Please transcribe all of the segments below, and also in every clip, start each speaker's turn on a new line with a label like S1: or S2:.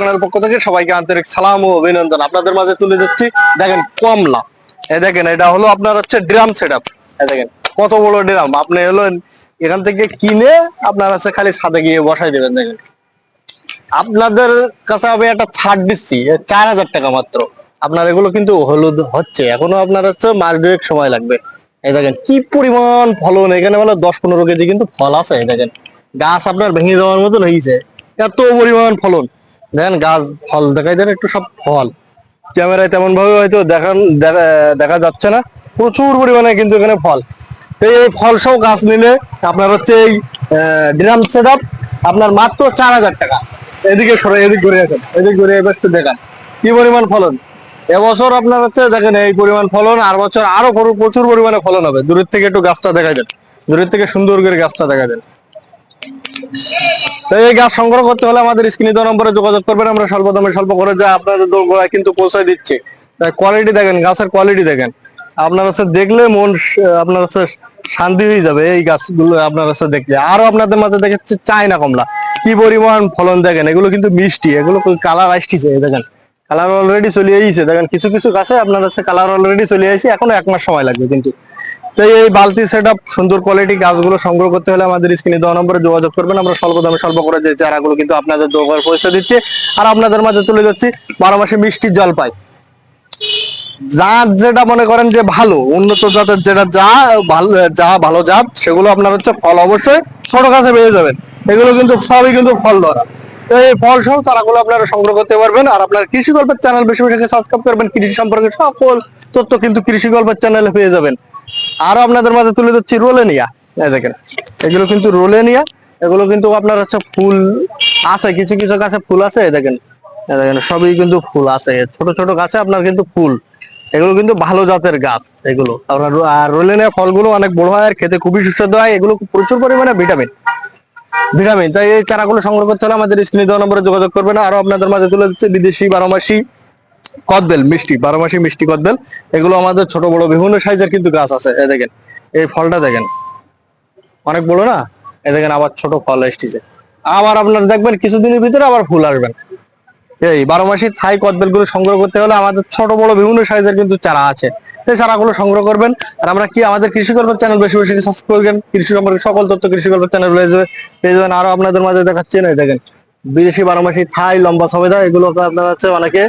S1: চ্যানেলের পক্ষ থেকে সবাইকে আন্তরিক সালাম ও অভিনন্দন। আপনাদের মাঝে তুলে দিচ্ছি দেখেন কমলা। এই দেখেন, এটা হলো আপনার হচ্ছে ড্রাম সেট আপ দেখেন, কত বড় ড্রাম। আপনি হলো এখান থেকে কিনে আপনার হচ্ছে খালি ছাদে গিয়ে বসাই দেবেন, দেখেন। আপনাদের কাছে আমি একটা ছাড় দিচ্ছি চার হাজার টাকা মাত্র। আপনার এগুলো কিন্তু হলুদ হচ্ছে, এখনও আপনার হচ্ছে মাস দুয়েক সময় লাগবে। এই দেখেন, কি পরিমাণ ফলন, এখানে বলে দশ পনেরো কেজি কিন্তু ফল আছে দেখেন। গাছ আপনার ভেঙে যাওয়ার মতন হয়েছে, এত পরিমাণ ফলন। দেখেন গাছ ফল দেখাই দেন, একটু সব ফল। ক্যামেরায় তেমন ভাবে হয়তো দেখান, দেখা- যাচ্ছে না। প্রচুর পরিমাণে কিন্তু এখানে ফল। তো এই ফল সহ গাছ নিলে আপনার হচ্ছে এই ড্রাম সেট আপনার মাত্র চার হাজার টাকা। এদিকে সরে, এদিক ঘুরে আসেন, এদিক ঘুরে এবার একটু দেখান। কি পরিমাণ ফলন? এবছর আপনার হচ্ছে, দেখেন এই পরিমাণ ফলন, আর বছর আরও প্রচুর- পরিমাণে ফলন হবে। দূরের থেকে একটু গাছটা দেখা দেন। দূরের থেকে সুন্দর করে গাছটা দেখা দেন। তো এই গাছ সংগ্রহ করতে হলে আমাদের নম্বরে যোগাযোগ করবেন, আমরা স্বল্প দামে স্বল্প করে যা আপনাদের দোরগোড়ায় কিন্তু পৌঁছায় দিচ্ছি। কোয়ালিটি দেখেন, গাছের কোয়ালিটি দেখেন। আপনার দেখলে মন, আপনার শান্তি হয়ে যাবে এই গাছগুলো আপনার হচ্ছে দেখলে। আরও আপনাদের মাঝে দেখেছে চায়না কমলা। কি পরিমাণ ফলন দেখেন, এগুলো কিন্তু মিষ্টি, এগুলো কালার আসতেছে দেখেন। কালার অলরেডি চলে আইছে দেখেন, কিছু কিছু গাছে আপনার হচ্ছে কালার অলরেডি চলে আইছে এখনও এক মাস সময় লাগবে কিন্তু। তো এই বালতি সেট সুন্দর কোয়ালিটি গাছগুলো সংগ্রহ করতে হলে আমাদের স্ক্রিনে দেওয়া নম্বরে যোগাযোগ করবেন। আমরা স্বল্প দামে স্বল্প করে যে চারাগুলো কিন্তু আপনাদের দোকানে পৌঁছে দিচ্ছি। আর আপনাদের মাঝে তুলে যাচ্ছি বারো মাসে মিষ্টি জলপাই জাত যেটা মনে করেন যে ভালো, উন্নত জাতের যেটা যা ভালো যা ভালো জাত, সেগুলো আপনার হচ্ছে ফল অবশ্যই ছোট গাছে পেয়ে যাবেন। এগুলো কিন্তু সবই কিন্তু ফল ধরা। এই ফল সহ তারাগুলো আপনারা সংগ্রহ করতে পারবেন। আর আপনার কৃষি গল্পের চ্যানেল বেশি বেশি সাবস্ক্রাইব করবেন। কৃষি সম্পর্কে সকল তথ্য কিন্তু কৃষি গল্পের চ্যানেলে পেয়ে যাবেন। আরও আপনাদের মাঝে তুলে দিচ্ছি রোলেনিয়া। এই দেখেন, এগুলো কিন্তু রোলেনিয়া, এগুলো কিন্তু আপনার হচ্ছে ফুল আছে, কিছু কিছু গাছে ফুল আছে, এই দেখেন দেখেন, সবই কিন্তু ফুল আছে। ছোট ছোট গাছে আপনার কিন্তু ফুল, এগুলো কিন্তু ভালো জাতের গাছ, এগুলো। আপনার রো- আর রোলেনিয়া ফলগুলো অনেক বড় হয় আর খেতে খুবই সুস্বাদু হয়, এগুলো প্রচুর পরিমাণে ভিটামিন। ভিটামিন, তাই এই চারাগুলো সংগ্রহ করতে হলে আমাদের স্ক্রিনে দেওয়া নম্বরে যোগাযোগ করবেন। আরও আপনাদের মাঝে তুলে দিচ্ছে বিদেশি বারোমাসি কদবেল, মিষ্টি, বারো মাসি মিষ্টি কদবেল। এগুলো আমাদের ছোট বড় বিভিন্ন সাইজের কিন্তু গাছ আছে, এই দেখেন, এই ফলটা দেখেন। অনেক বড় না? এই দেখেন আবার ছোট ফল এসেছে। আবার আপনার দেখবেন কিছুদিনের ভিতরে আবার ফুল আসবেন এই বারো মাসি থাই কদবেলগুলো সংগ্রহ করতে হলে আমাদের ছোট বড় বিভিন্ন সাইজের কিন্তু চারা আছে। সেই চারাগুলো সংগ্রহ করবেন। আর আমরা কি আমাদের কৃষি গল্পের চ্যানেল বেশি বেশি সাবস্ক্রাইব করবেন কৃষি সম্পর্কে সকল তথ্য কৃষি গল্পের চ্যানেল পেয়ে যাবে পেয়ে যাবেন। আরও আপনাদের মাঝে দেখাচ্ছি না এই দেখেন। বিদেশি বারো মাসি থাই লম্বা সবেদা, এগুলো আপনার হচ্ছে অনেকে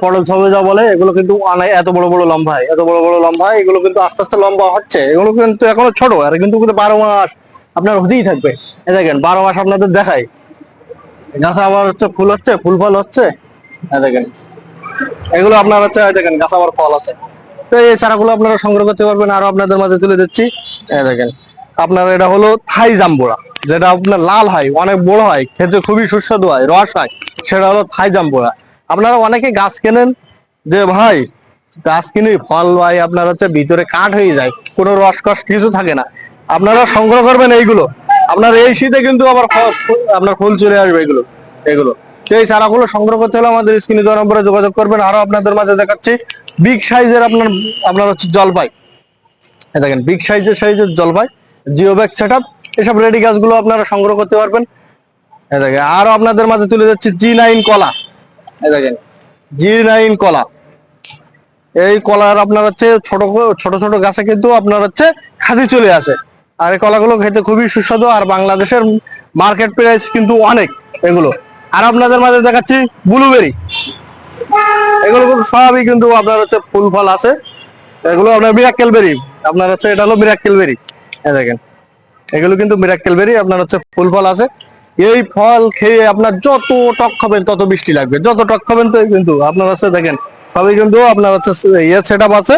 S1: পটল সবেদা বলে, এগুলো কিন্তু অনেক এত বড় বড় লম্বা এত বড় বড় লম্বা এগুলো কিন্তু আস্তে আস্তে লম্বা হচ্ছে। এগুলো কিন্তু এখনও ছোট, আর কিন্তু কিন্তু বারো মাস আপনার হতেই থাকবে। এই দেখেন, বারো মাস আপনাদের দেখায় গাছে আবার হচ্ছে ফুল হচ্ছে, ফুল ফল হচ্ছে। দেখেন, এগুলো আপনার হচ্ছে দেখেন, গাছ আবার ফল আছে। তো এই চারাগুলো আপনারা সংগ্রহ করতে পারবেন, আরও আপনাদের মাঝে তুলে দিচ্ছি। দেখেন, আপনার এটা হলো থাই জাম্বুরা, যেটা আপনার লাল হয়, অনেক বড় হয়, খেতে খুবই সুস্বাদু হয়, রস হয়, সেটা হলো থাই জাম্বুরা। আপনারা অনেকে গাছ কেনেন যে, ভাই, গাছ কিনে, ফল ভাই আপনার হচ্ছে ভিতরে কাঠ হয়ে যায়, কোনো রস কস কিছু থাকে না। আপনারা সংগ্রহ করবেন এইগুলো। আপনার এই শীতে কিন্তু আবার আপনার ফুল চলে আসবে এগুলো এগুলো। এই চারাগুলো সংগ্রহ করতে হলে আমাদের স্ক্রিনে দেওয়া নম্বরে যোগাযোগ করবেন। আরও আপনাদের মাঝে দেখাচ্ছি, বিগ সাইজের আপনার আপনার হচ্ছে জলপাই। দেখেন, বিগ সাইজের সাইজের জলপাই জিও ব্যাগ সেট আপ এসব রেডি গাছগুলো আপনারা সংগ্রহ করতে পারবেন। দেখেন, আরও আপনাদের মাঝে তুলে যাচ্ছে জি নাইন কলা। দেখেন জি নাইন কলা। এই কলার আপনার হচ্ছে ছোট ছোট ছোট গাছে কিন্তু আপনার হচ্ছে খাদি চলে আসে। আর এই কলাগুলো খেতে খুবই সুস্বাদু আর বাংলাদেশের মার্কেট প্রাইস কিন্তু অনেক এগুলো। আর আপনাদের মাঝে দেখাচ্ছি ব্লুবেরি এগুলো কিন্তু সবই কিন্তু আপনার হচ্ছে ফুল ফল আছে। এগুলো আপনার মিরাক্কেল বেরি আপনার হচ্ছে এটা হলো মিরাক্কেল বেরি দেখেন, এগুলো কিন্তু মিরাক্কেল বেরি আপনার হচ্ছে ফুল ফল আছে। এই ফল খেয়ে আপনার যত টক খাবেন, তত মিষ্টি লাগবে। যত টক খাবেন, তো কিন্তু আপনার হচ্ছে দেখেন, সবই কিন্তু আপনার হচ্ছে ইয়ে সেট আপ আছে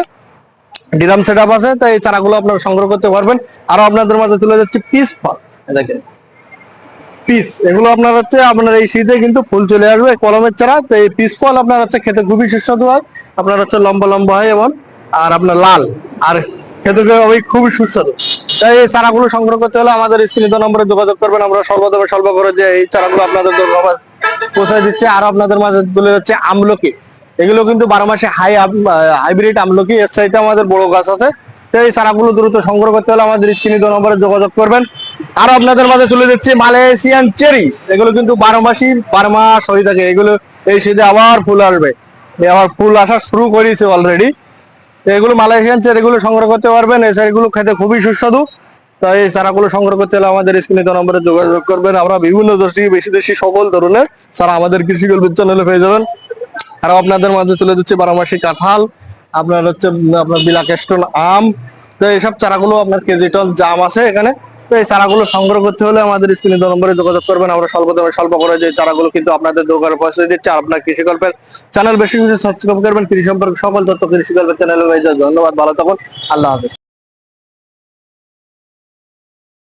S1: ডিরাম সেট আছে তাই এই চারাগুলো আপনারা সংগ্রহ করতে পারবেন। আরও আপনাদের মাঝে তুলে যাচ্ছে পিস ফল দেখেন। পিস, এগুলো আপনার হচ্ছে আপনার এই শীতে কিন্তু ফুল চলে আসবে, কলমের চারা। তো এই পিস ফল আপনার হচ্ছে খেতে খুবই সুস্বাদু হয়, আপনার হচ্ছে লম্বা লম্বা হয় এবং আর আপনার লাল, আর খেতে ওই খুবই সুস্বাদু। তাই এই চারাগুলো সংগ্রহ করতে হলে আমাদের স্ক্রিনে নম্বরে যোগাযোগ করবেন। আমরা সর্বদমে স্বল্প যে এই চারাগুলো আপনাদের পৌঁছায় দিচ্ছে। আর আপনাদের মাঝে তুলে যাচ্ছে আমলকি। এগুলো কিন্তু বারো মাসে হাই হাইব্রিড আমলকি। এর চাইতে আমাদের বড় গাছ আছে। এই চারাগুলো দ্রুত সংগ্রহ করতে হলে আমাদের স্ক্রিনে নম্বরে যোগাযোগ করবেন। আর আপনাদের মাঝে তুলে দিচ্ছি মালয়েশিয়ান চেরি। এগুলো কিন্তু বারো মাসই, বারো মাস হয়ে থাকে। এগুলো এই শীতে আবার ফুল আসবে। আবার ফুল আসা শুরু করেছে অলরেডি এগুলো মালয়েশিয়ান চেরি এগুলো সংগ্রহ করতে পারবেন। এই চেরিগুলো খেতে খুবই সুস্বাদু। তাই এই চারাগুলো সংগ্রহ করতে হলে আমাদের স্ক্রিনে নম্বরে যোগাযোগ করবেন। আমরা বিভিন্ন দেশি, বেশি দেশি সকল ধরনের চারা আমাদের কৃষি গল্পের চ্যানেলে পেয়ে যাবেন। আর আপনাদের মাঝে তুলে দিচ্ছি বারোমাসি কাঁঠাল, আপনার হচ্ছে, আপনার বিলাকেস্টন আম। তো এইসব চারাগুলো আপনার কেজি টন জাম আছে এখানে। তো এই চারাগুলো সংগ্রহ করতে হলে আমাদের স্ক্রিনে নম্বরে যোগাযোগ করবেন। আমরা স্বল্প দামে স্বল্প করে যে চারাগুলো কিন্তু আপনাদের দোকানে পৌঁছে দিচ্ছে আপনার কৃষি গল্পের চ্যানেল বেশি বেশি সাবস্ক্রাইব করবেন। কৃষি সম্পর্কে সকল তথ্য কৃষি গল্পের চ্যানেলে ধন্যবাদ, ভালো থাকুন। আল্লাহ হাফিজ।